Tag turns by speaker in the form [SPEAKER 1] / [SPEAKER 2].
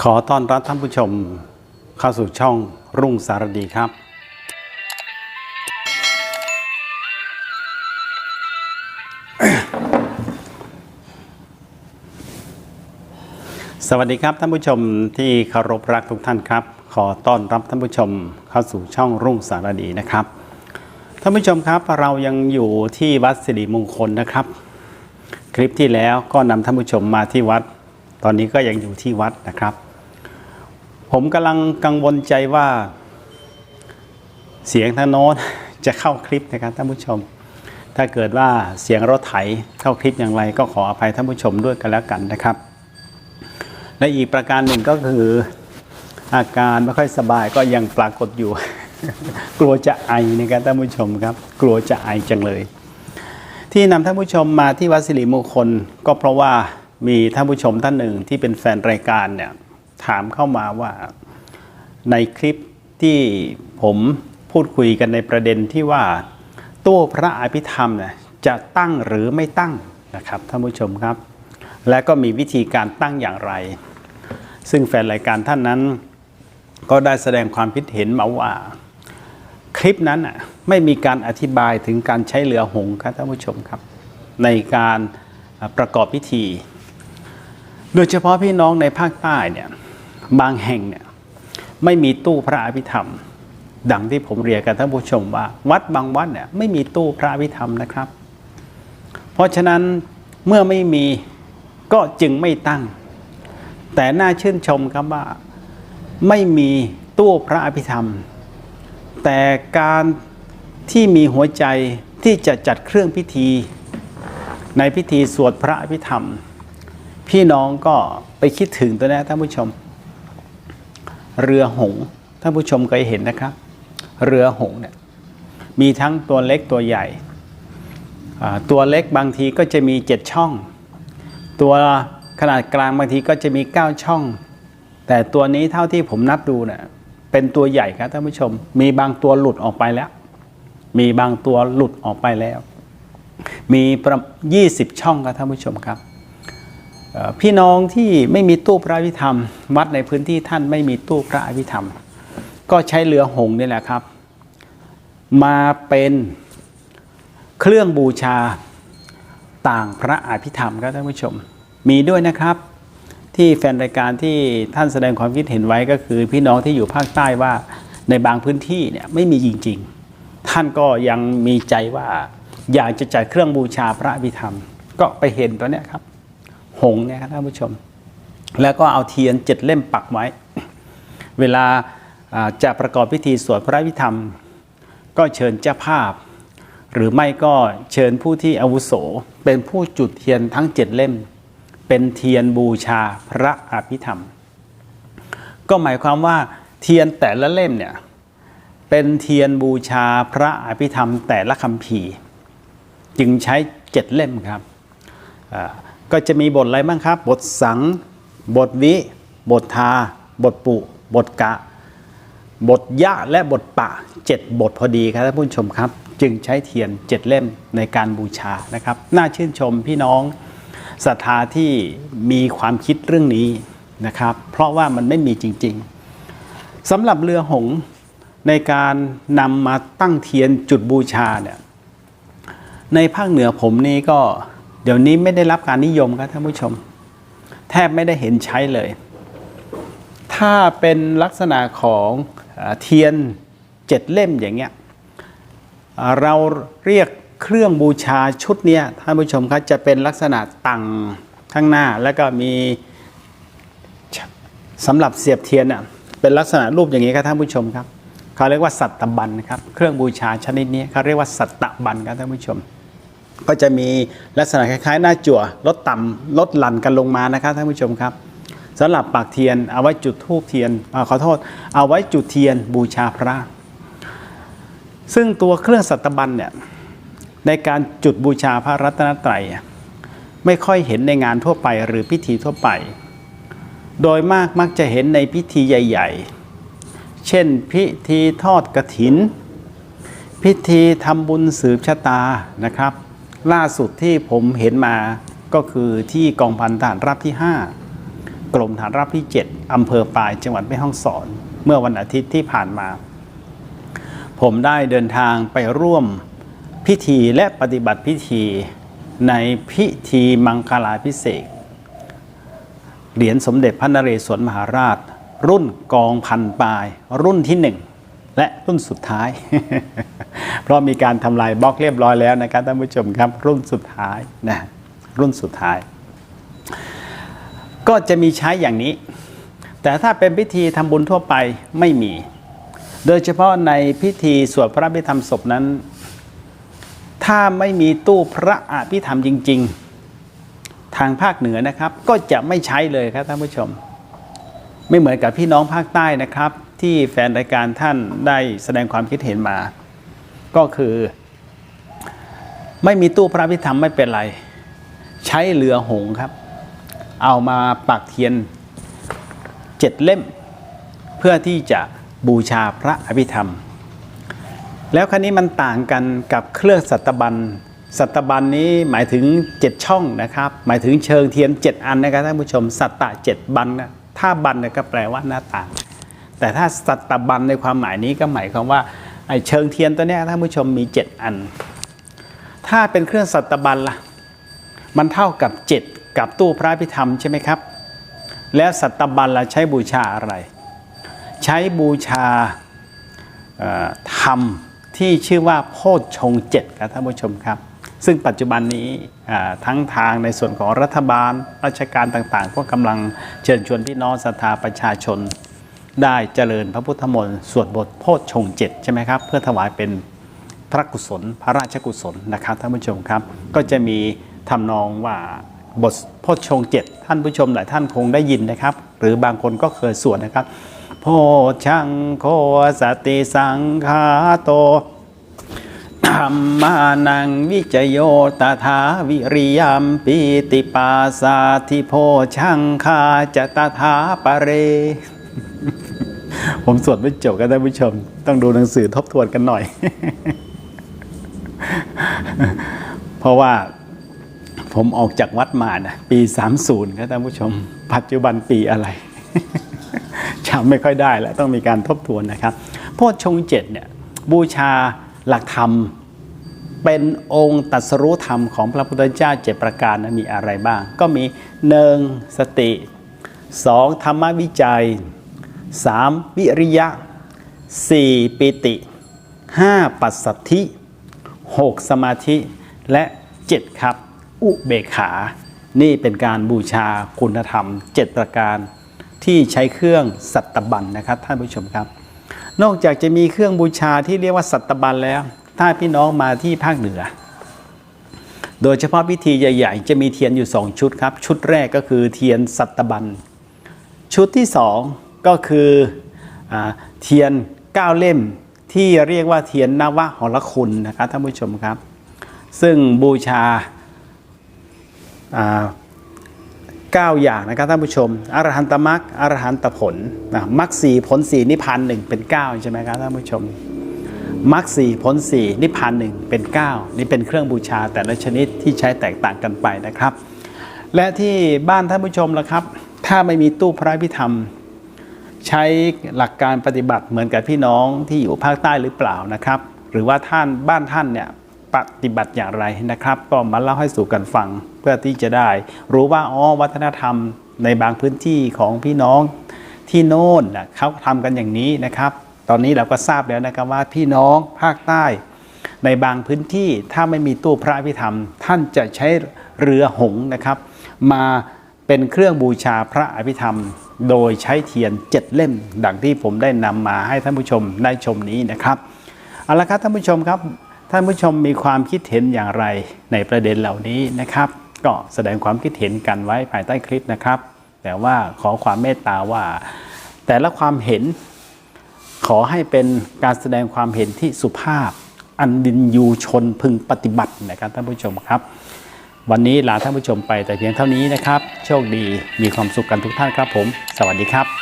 [SPEAKER 1] ขอต้อนรับท่านผู้ชมเข้าสู่ช่องรุ่งสารดีครับ สวัสดีครับท่านผู้ชมที่เคารพรักทุกท่านครับ ขอต้อนรับท่านผู้ชมเข้าสู่ช่องรุ่งสารดีนะครับท่านผู้ชมครับเรายังอยู่ที่วัดสิริมงคลนะครับ คลิปที่แล้วก็นำท่านผู้ชมมาที่วัด ตอนนี้ก็ยังอยู่ที่วัดนะครับ ผมกำลังกังวลใจว่าเสียงทางโน้นจะเข้าคลิปนะครับท่านผู้ชม ถ้าเกิดว่าเสียงรถไถเข้าคลิปอย่างไร ก็ขออภัยท่านผู้ชมด้วยกันแล้วกันนะครับ และอีกประการหนึ่งก็คืออาการไม่ค่อยสบายก็ยังปรากฏอยู่ กลัวจะไอนะครับท่านผู้ชมครับ กลัวจะไอจังเลย ที่นำท่านผู้ชมมาที่วัดสิริมงคลก็เพราะว่า มีท่านผู้ชมท่านหนึ่งที่เป็นแฟนรายการเนี่ยถามเข้ามาว่าในคลิปที่ผมพูดคุยกันในประเด็นที่ว่าตู้พระอภิธรรมเนี่ยจะตั้งหรือไม่ตั้งนะครับท่านผู้ชมครับ และก็มีวิธีการตั้งอย่างไร ซึ่งแฟนรายการท่านนั้น ก็ได้แสดงความคิดเห็นมาว่า คลิปนั้นน่ะไม่มีการอธิบายถึงการใช้เรือหงครับท่านผู้ชมครับ ในการประกอบพิธี โดยเฉพาะพี่น้องในภาคใต้เนี่ยบางแห่งเนี่ยไม่มีตู้พระอภิธรรม ดังที่ผมเรียนกับท่านผู้ชมว่า วัดบางวัดเนี่ยไม่มีตู้พระอภิธรรมนะครับ เพราะฉะนั้นเมื่อไม่มีก็จึงไม่ตั้ง แต่น่าชื่นชมครับว่าไม่มีตู้พระอภิธรรม แต่การที่มีหัวใจที่จะจัดเครื่องพิธี ในพิธีสวดพระอภิธรรม พี่น้องก็ไปคิดถึงตัวนี้ท่านผู้ชม เรือหงส์ท่านผู้ชมเคยเห็นนะครับ เรือหงส์เนี่ยมีทั้งตัวเล็กตัวใหญ่ ตัวเล็กบางทีก็จะมี 7 ช่อง ตัวขนาดกลางบางทีก็จะมี 9 ช่อง แต่ตัวนี้เท่าที่ผมนับดูเนี่ยเป็นตัวใหญ่ครับท่านผู้ชม มีบางตัวหลุดออกไปแล้ว มีบางตัวหลุดออกไปแล้ว มีประมาณ20 ช่องครับท่านผู้ชมครับ พี่น้องที่ไม่มีตู้พระอภิธรรม วัดในพื้นที่ท่านไม่มีตู้พระอภิธรรม ก็ใช้เรือหงนี่แหละครับ มาเป็นเครื่องบูชาต่างพระอภิธรรมครับท่านผู้ชม มีด้วยนะครับ ที่แฟนรายการที่ท่านแสดงความคิดเห็นไว้ก็คือ พี่น้องที่อยู่ภาคใต้ว่าในบางพื้นที่เนี่ยไม่มีจริง ๆ ท่านก็ยังมีใจว่าอยากจะจัดเครื่องบูชาพระอภิธรรม ก็ไปเห็นตัวเนี้ยครับ หงเนี่ยครับท่านผู้ชม แล้วก็เอาเทียนเจ็ดเล่มปักไว้ เวลาจะประกอบพิธีสวดพระอภิธรรม ก็เชิญเจ้าภาพ หรือไม่ก็เชิญผู้ที่อาวุโส เป็นผู้จุดเทียนทั้งเจ็ดเล่ม เป็นเทียนบูชาพระอภิธรรม ก็หมายความว่าเทียนแต่ละเล่มเนี่ยเป็นเทียนบูชาพระอภิธรรมแต่ละคำภีจึงใช้เจ็ดเล่มครับอ่า ก็จะมีบทอะไรบ้างครับ บทสัง บทวิ บททา บทปุ บทกะ บทยะและบทปะเจ็ดบทพอดีครับท่านผู้ชมครับ จึงใช้เทียนเจ็ดเล่มในการบูชานะครับ น่าชื่นชมพี่น้องศรัทธาที่มีความคิดเรื่องนี้นะครับ เพราะว่ามันไม่มีจริง ๆสำหรับเรือหงในการนำมาตั้งเทียนจุดบูชาเนี่ยในภาคเหนือผมนี่ก็ เดี๋ยวนี้ไม่ได้รับการนิยมครับท่านผู้ชม แทบไม่ได้เห็นใช้เลย ถ้าเป็นลักษณะของเทียนเจ็ดเล่มอย่างเงี้ยเราเรียกเครื่องบูชาชุดเนี้ยท่านผู้ชมครับจะเป็นลักษณะตังข้างหน้าแล้วก็มีสำหรับเสียบเทียนอะเป็นลักษณะรูปอย่างนี้ครับท่านผู้ชมครับเขาเรียกว่าสัตตบันนะครับเครื่องบูชาชนิดนี้เขาเรียกว่าสัตตบันครับท่านผู้ชม ก็จะมีลักษณะคล้ายๆ หน้าจั่วลดต่ำลดหลั่นกันลงมานะครับท่านผู้ชมครับสำหรับปากเทียนเอาไว้จุดธูปเทียนอขอโทษ เอาไว้จุดเทียนบูชาพระ ซึ่งตัวเครื่องสัตบันเนี่ยในการจุดบูชาพระรัตนตรัยไม่ค่อยเห็นในงานทั่วไปหรือพิธีทั่วไป โดยมากมักจะเห็นในพิธีใหญ่ ๆ เช่นพิธีทอดกระถิน พิธีทำบุญสืบชะตานะครับ ล่าสุดที่ผมเห็นมาก็คือที่กองพันทหารราบที่ 5 กรมฐานราบที่ 7อำเภอปลายจังหวัดแม่ฮ่องสอน เมื่อวันอาทิตย์ที่ผ่านมา ผมได้เดินทางไปร่วมพิธีและปฏิบัติพิธีในพิธีมังคลาพิเศษเหรียญสมเด็จพระนเรศวรมหาราช รุ่นกองพันปลาย รุ่นที่หนึ่ง และรุ่นสุดท้าย เพราะมีการทำลายบล็อกเรียบร้อยแล้วนะครับท่านผู้ชมครับ รุ่นสุดท้ายนะรุ่นสุดท้าย ก็จะมีใช้อย่างนี้ แต่ถ้าเป็นพิธีทำบุญทั่วไปไม่มี โดยเฉพาะในพิธีสวดพระอภิธรรมศพนั้น ถ้าไม่มีตู้พระอภิธรรมจริง ๆ ทางภาคเหนือนะครับ ก็จะไม่ใช้เลยครับท่านผู้ชม ไม่เหมือนกับพี่น้องภาคใต้นะครับ ที่แฟนรายการท่านได้แสดงความคิดเห็นมา ก็คือ ไม่มีตู้พระอภิธรรมไม่เป็นไร ใช้เรือหงครับ เอามาปักเทียนเจ็ดเล่ม เพื่อที่จะบูชาพระอภิธรรม แล้วครั้นี้มันต่างกันกับเครื่องสัตบันสัตบันนี้หมายถึง 7 ช่องนะครับ หมายถึงเชิงเทียน 7 อันนะครับท่านผู้ชม สัตตะ 7 บันนะถ้าบันเนี่ยก็แปลว่าหน้าต่าง แต่ถ้าสัตบันในความหมายนี้ก็หมายความว่าไอเชิงเทียนตัวนี้ท่านผู้ชมมี 7 อัน ถ้าเป็นเครื่องสัตบันล่ะมันเท่ากับ 7 กับตู้พระพิธรรมใช่ไหมครับ แล้วสัตบันเราใช้บูชาอะไร ใช้บูชาธรรมที่ชื่อว่าโพชฌงเจ็ดครับท่านผู้ชมครับ ซึ่งปัจจุบันนี้ทั้งทางในส่วนของรัฐบาลราชการต่างๆ ก็กำลังเชิญชวนพี่น้องศรัทธาประชาชน ได้เจริญพระพุทธมนต์สวดบทโพชฌงเจ็ดใช่ไหมครับ เพื่อถวายเป็นพระกุศล พระราชกุศลนะครับท่านผู้ชมครับ ก็จะมีทำนองว่าบทโพชฌงเจ็ดท่านผู้ชมหลายท่านคงได้ยินนะครับ หรือบางคนก็เคยสวดนะครับ โพชังโคสติสังคาโตธรรมานังวิจโยตถาวิริยมปีติปาสาธิโพชังคาจะตถาปเร ผมสวดไม่จบกันท่านผู้ชม ต้องดูหนังสือทบทวนกันหน่อย เพราะว่าผมออกจากวัดมานะปี 30ครับท่านผู้ชม ปัจจุบันปีอะไรจำไม่ค่อยได้แล้วต้องมีการทบทวนนะครับโพชฌงค์เจ็ดเนี่ยบูชาหลักธรรมเป็นองค์ตรัสรู้ธรรมของพระพุทธเจ้าเจ็ดประการนะมีอะไรบ้าง ก็มีหนึ่งสติสองธรรมวิจัย สามวิริยะสี่ปิติ 5 ปัสสัทธิ 6 สมาธิและ 7 ครับ อุเบกขา นี่เป็นการบูชาคุณธรรม 7 ประการ ที่ใช้เครื่องสัตตบันนะครับท่านผู้ชมครับ นอกจากจะมีเครื่องบูชาที่เรียกว่าสัตตบันแล้ว ถ้าพี่น้องมาที่ภาคเหนือ โดยเฉพาะพิธีใหญ่ ๆ จะมีเทียนอยู่ 2 ชุดครับ ชุดแรกก็คือเทียนสัตบันชุดที่ 2 ก็คืออเทียน 9 เล่มที่เรียกว่าเทียนนวะหรคุณนะครับท่านผู้ชมครับ ซึ่งบูชาอ่าเก้าอย่างนะครับท่านผู้ชม อรหันตมรรคอรหันตผลนะมรรคสี่ผลสี่นิพพานหนึ่งเป็น 9 ใช่ไหมครับท่านผู้ชมมรรคสี่ผลสี่นิพพานหนึ่งเป็น 9 นี่เป็นเครื่องบูชาแต่ละชนิดที่ใช้แตกต่างกันไปนะครับ และที่บ้านท่านผู้ชมละครับ ถ้าไม่มีตู้พระพิธรรม ใช้หลักการปฏิบัติเหมือนกับพี่น้องที่อยู่ภาคใต้หรือเปล่านะครับ หรือว่าท่านบ้านท่านเนี่ยปฏิบัติอย่างไรนะครับ ก็มาเล่าให้สู่กันฟังเพื่อที่จะได้ รู้ว่าอ๋อวัฒนธรรมในบางพื้นที่ของพี่น้องที่โน่นนะเขาทำกันอย่างนี้นะครับ ตอนนี้เราก็ทราบแล้วนะครับว่าพี่น้องภาคใต้ ในบางพื้นที่ถ้าไม่มีตู้พระพิธรรม ท่านจะใช้เรือหงนะครับ มาเป็นเครื่องบูชาพระอภิธรรม โดยใช้เทียนเจ็ดเล่ม ดังที่ผมได้นำมาให้ท่านผู้ชมได้ชมนี้นะครับเอาละครับท่านผู้ชมครับ ท่านผู้ชมมีความคิดเห็นอย่างไรในประเด็นเหล่านี้นะครับ ก็แสดงความคิดเห็นกันไว้ภายใต้คลิปนะครับ แต่ว่าขอความเมตตาว่า แต่ละความเห็น ขอให้เป็นการแสดงความเห็นที่สุภาพ อันดินยูชนพึงปฏิบัตินะครับท่านผู้ชมครับ วันนี้ลาท่านผู้ชมไปแต่เพียงเท่านี้นะครับ โชคดีมีความสุขกันทุกท่านครับผม สวัสดีครับ